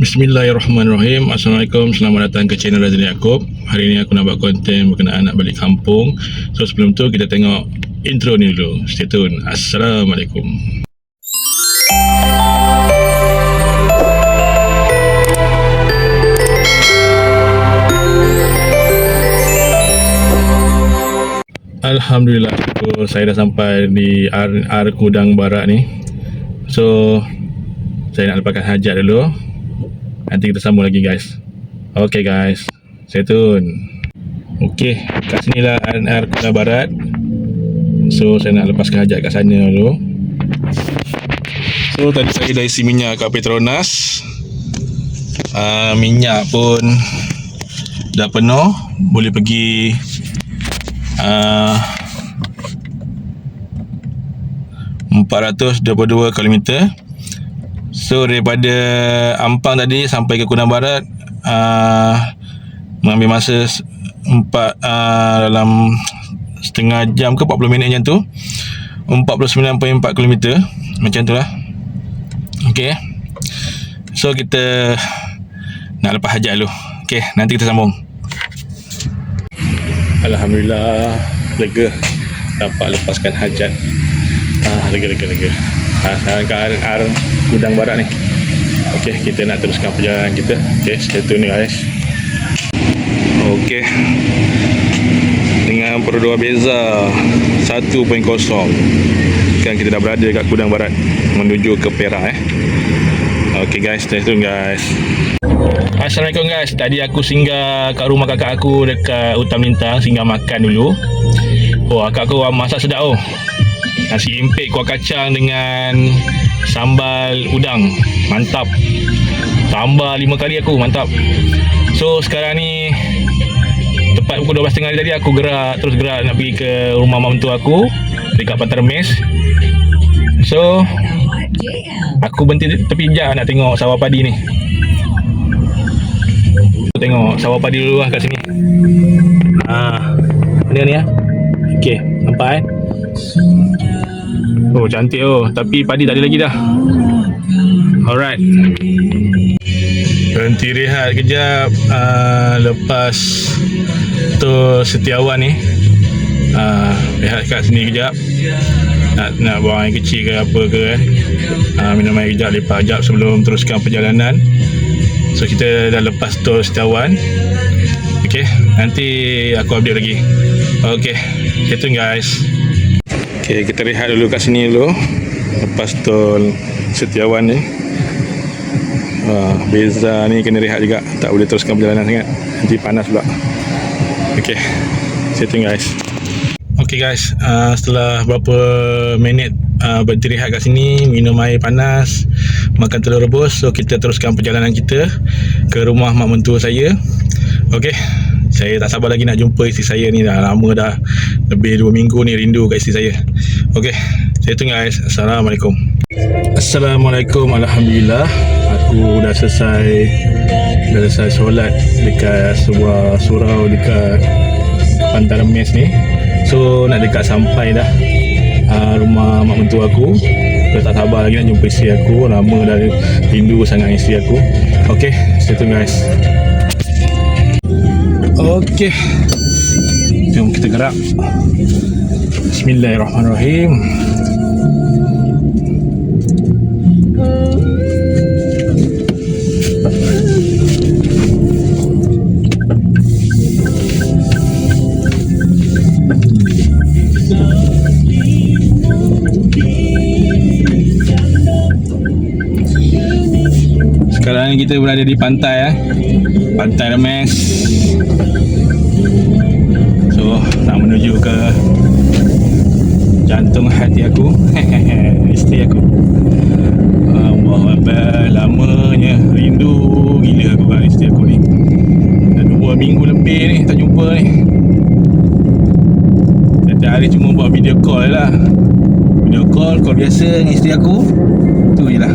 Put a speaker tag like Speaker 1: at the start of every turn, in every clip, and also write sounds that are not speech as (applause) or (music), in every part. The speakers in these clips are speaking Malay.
Speaker 1: Bismillahirrahmanirrahim. Assalamualaikum. Selamat datang ke channel Razali Yaakob. Hari ini aku nak buat konten berkenaan nak balik kampung. So sebelum tu kita tengok intro ni dulu. Stay tune. Assalamualaikum. Alhamdulillah. So, Saya dah sampai di Ar, Ar Kudang Barat ni. So Saya nak lepaskan hajat dulu Nanti kita sambung lagi guys. Okay guys. Stay tune. Okay Kat sini lah Ar Kudang Barat. So saya nak lepaskan hajat kat sana dulu. So tadi saya dah isi minyak kat Petronas. Uh, Minyak pun Dah penuh. Boleh pergi uh, 422 km So daripada Ampang tadi sampai ke Kunang Barat uh, Mengambil masa empat uh, dalam setengah jam ke 40 minit macam tu 49.4 km Macam tu lah. Okay So kita Nak lepas hajat dulu. Okay nanti kita sambung. Alhamdulillah lega. Dapat lepaskan hajat. Ah lega lega lega. Ah sekarang ke arah, arah gudang barat ni. Okey, kita nak teruskan perjalanan kita. Okey, stay tune ni guys. Okey. Dengan perodua beza 1.0 kan kita dah berada kat gudang barat menuju ke Perak eh. Okey guys, stay tune guys. Assalamualaikum guys Tadi aku singgah kat rumah kakak aku Dekat Hutan Lintang Singgah makan dulu Oh kakak aku masak sedap oh Nasi impit kuah kacang dengan Sambal udang Mantap Tambah lima kali aku Mantap So sekarang ni Tepat pukul 12.30 tadi aku gerak Terus gerak nak pergi ke rumah mak mentua aku Dekat Pantai Remis So Aku berhenti tepi jam nak tengok sawah padi ni Tengok sawah padi dulu lah kat sini. Ha. Ni ni ya. Okey, nampak eh? Oh, cantik oh. Tapi padi tak ada lagi dah. Alright. Berhenti rehat kejap uh, lepas tu setiawan ni. Uh, rehat kat sini kejap. Nak nak buang air kecil ke apa ke kan. Uh, minum air kejap, lepas kejap sebelum teruskan perjalanan. So kita dah lepas tol Setiawan Okay Nanti aku update lagi Okay tune guys Okay kita rehat dulu kat sini dulu. Lepas tol Setiawan ni. Wah, Beza ni kena rehat juga. Tak boleh teruskan perjalanan sangat. Nanti panas pula. Okay Stay tune guys. Okay guys uh, Setelah berapa minit uh, Berhenti rehat kat sini Minum air panas Makan telur rebus So kita teruskan perjalanan kita Ke rumah mak mentua saya. Okay Saya tak sabar lagi nak jumpa isteri saya ni. Dah lama dah Lebih 2 minggu ni rindu kat isteri saya Okay Saya tunggu guys Assalamualaikum. Assalamualaikum Alhamdulillah. Aku dah selesai Dah selesai solat Dekat sebuah surau Dekat Pantai Remis ni. So nak dekat sampai dah uh, Rumah mak mentua aku. Aku tak sabar lagi nak jumpa isteri aku Lama dah rindu sangat isteri aku. Okay Stay tune guys Okay Jom kita gerak Bismillahirrahmanirrahim Sekarang kita berada di pantai eh. Pantai Remes. Nak menuju ke jantung hati aku. (laughs) Isteri aku. Allah Akbar, lamanya rindu gila aku kan isteri aku ni. Dah dua minggu lebih ni tak jumpa ni. Setiap hari cuma buat video call lah. Video call, call biasa dengan isteri aku. Tu je lah.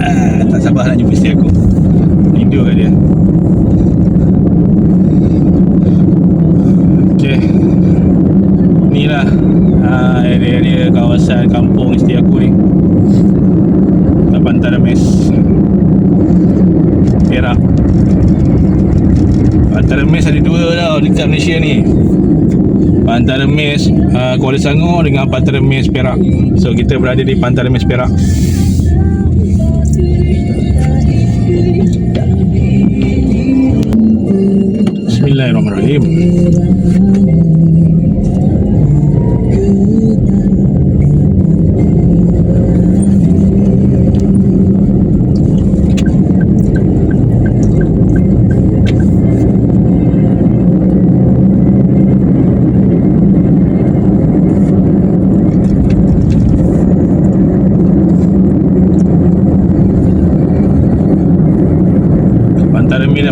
Speaker 1: Ah, tak sabar nak jumpa isteri aku Rindu kat dia uh, area-area kawasan kampung isteri aku ni. Kapan Taramis Perak. Pantai Remis ada dua tau dekat Malaysia ni. Pantai Remis uh, ah, Kuala Sangor dengan Pantai Remis Perak. So kita berada di Pantai Remis Perak. Bismillahirrahmanirrahim.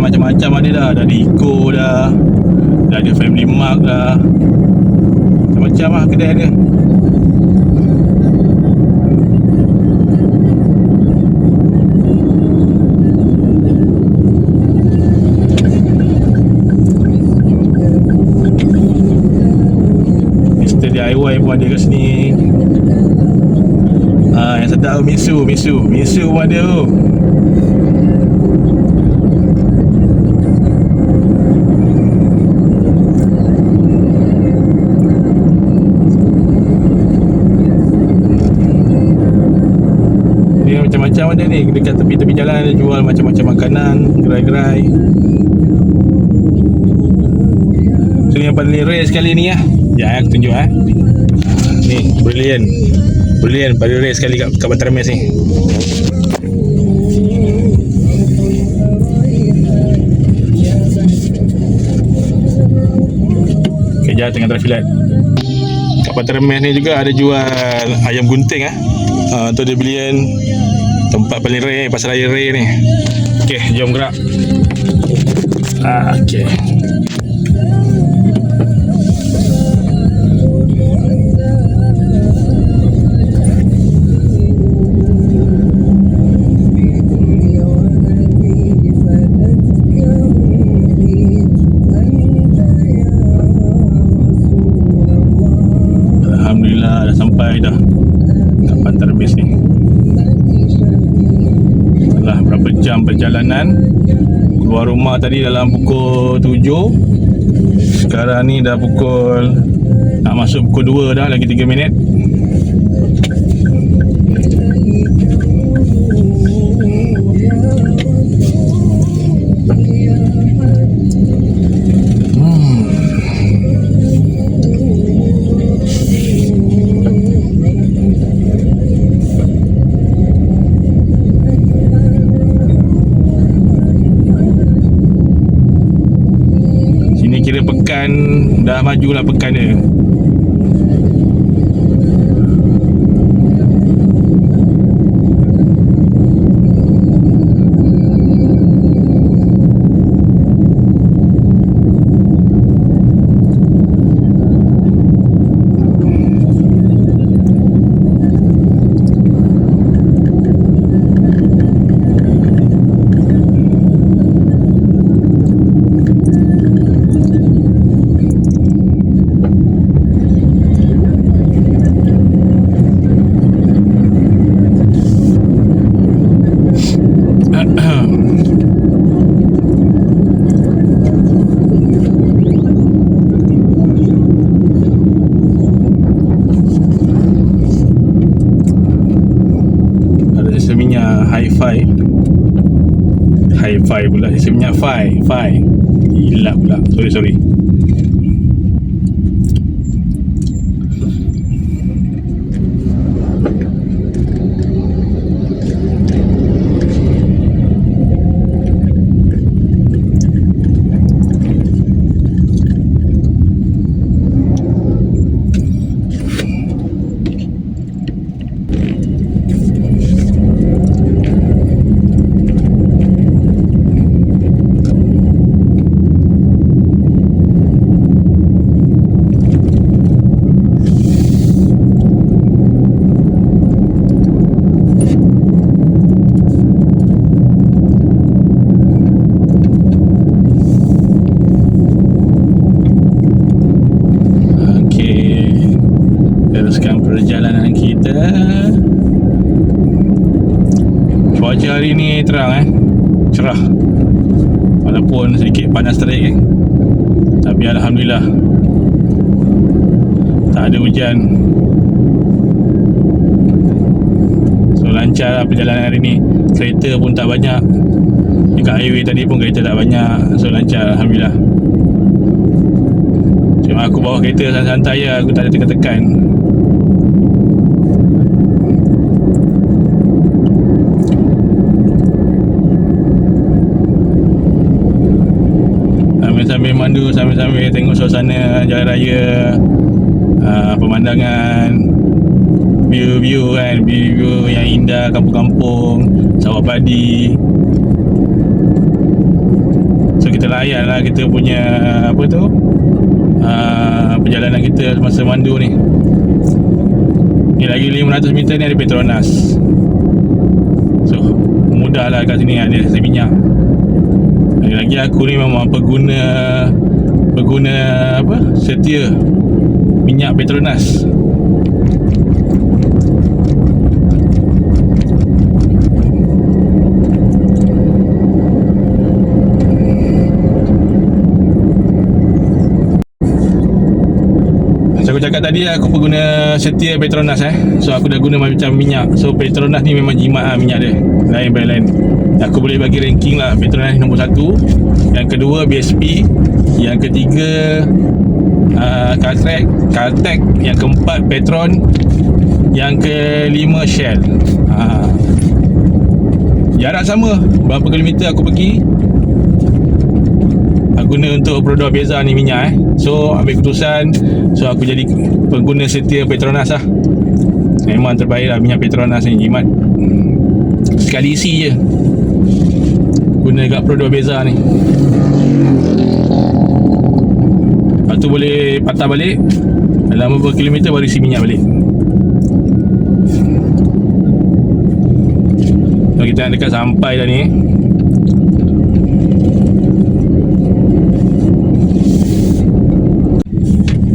Speaker 1: Macam-macam ada dah. Ada Eco dah. Dah ada Family Mart dah. Macam-macam lah kedai dia. Mr. DIY pun ada kat sini. Ah, yang sedap tu misu, misu. Misu pun ada tu. Dia macam-macam ada ni Dekat tepi-tepi jalan Dia jual macam-macam makanan Gerai-gerai. So yang paling rare sekali ni lah Ya aku tunjuk eh Ni Brilliant. Brilliant Paling rare sekali kat, kat Bantar Mes ni. Kejar tengah light Kat Bantar Mes ni juga ada jual Ayam gunting ah. Ha, tu dia belian tempat paling rare pasal raya rare ni. Okey, jom gerak. Ah, okey. Alhamdulillah dah sampai dah kat Pantai Remis ni. Setelah berapa jam perjalanan. Keluar rumah tadi dalam pukul 7 sekarang ni dah pukul nak masuk pukul 2 dah lagi 3 minit Dah majulah pekan dia Ada sisa minyak hi-fi Hi-fi pula. Sisa minyak fi Fi Hilap pula. Sorry sorry Okey Teruskan perjalanan kita. Cuaca hari ni terang eh? Cerah. Walaupun sedikit panas terik kan tapi Alhamdulillah. Tak ada hujan. So lancar lah perjalanan hari ni. Kereta pun tak banyak. Dekat highway tadi pun kereta tak banyak. So lancar Alhamdulillah. Cuma aku bawa kereta santai-santai lah. Aku tak ada tekan-tekan sambil-sambil mandu sambil-sambil tengok suasana jalan raya uh, pemandangan view-view kan view-view yang indah kampung-kampung sawah padi. So kita layan lah kita punya apa tu uh, perjalanan kita semasa mandu ni. Ni lagi 500 meter ni ada Petronas. So mudah lah kat sini ada rasa minyak lagi-lagi aku ni memang pengguna pengguna apa? Setia minyak Petronas cakap tadi aku pengguna setia Petronas eh. So aku dah guna macam minyak. So Petronas ni memang jimat lah minyak dia. Lain brand lain. Aku boleh bagi ranking lah Petronas ni nombor satu. Yang kedua BSP Yang ketiga uh, Caltech. Yang keempat Petron. Yang kelima Shell. Uh, Jarak sama. Berapa kilometer aku pergi guna untuk produk beza ni minyak eh. So ambil keputusan. So aku jadi pengguna setia Petronas lah. Memang terbaik lah minyak Petronas ni jimat. Sekali isi je. Guna dekat produk beza ni. Lepas tu boleh patah balik. Dalam beberapa kilometer baru isi minyak balik. So kita dekat sampai dah ni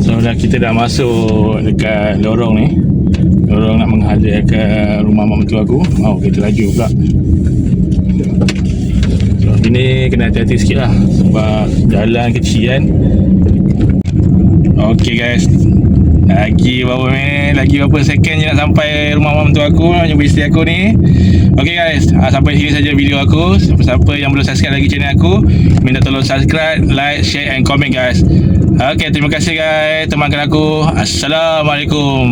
Speaker 1: So dah kita dah masuk dekat lorong ni Lorong nak menghala ke rumah mak mentua aku Oh kita laju pula. So ini kena hati-hati sikit lah Sebab jalan kecil kan. Okay guys. Lagi berapa minit? Lagi berapa second je nak sampai rumah mak mentua aku Jumpa isteri aku ni. Okay guys. Ah, Sampai sini saja video aku. Siapa-siapa yang belum subscribe lagi channel aku Minta tolong subscribe Like, share and comment guys Okay terima kasih guys. Temankan aku. Assalamualaikum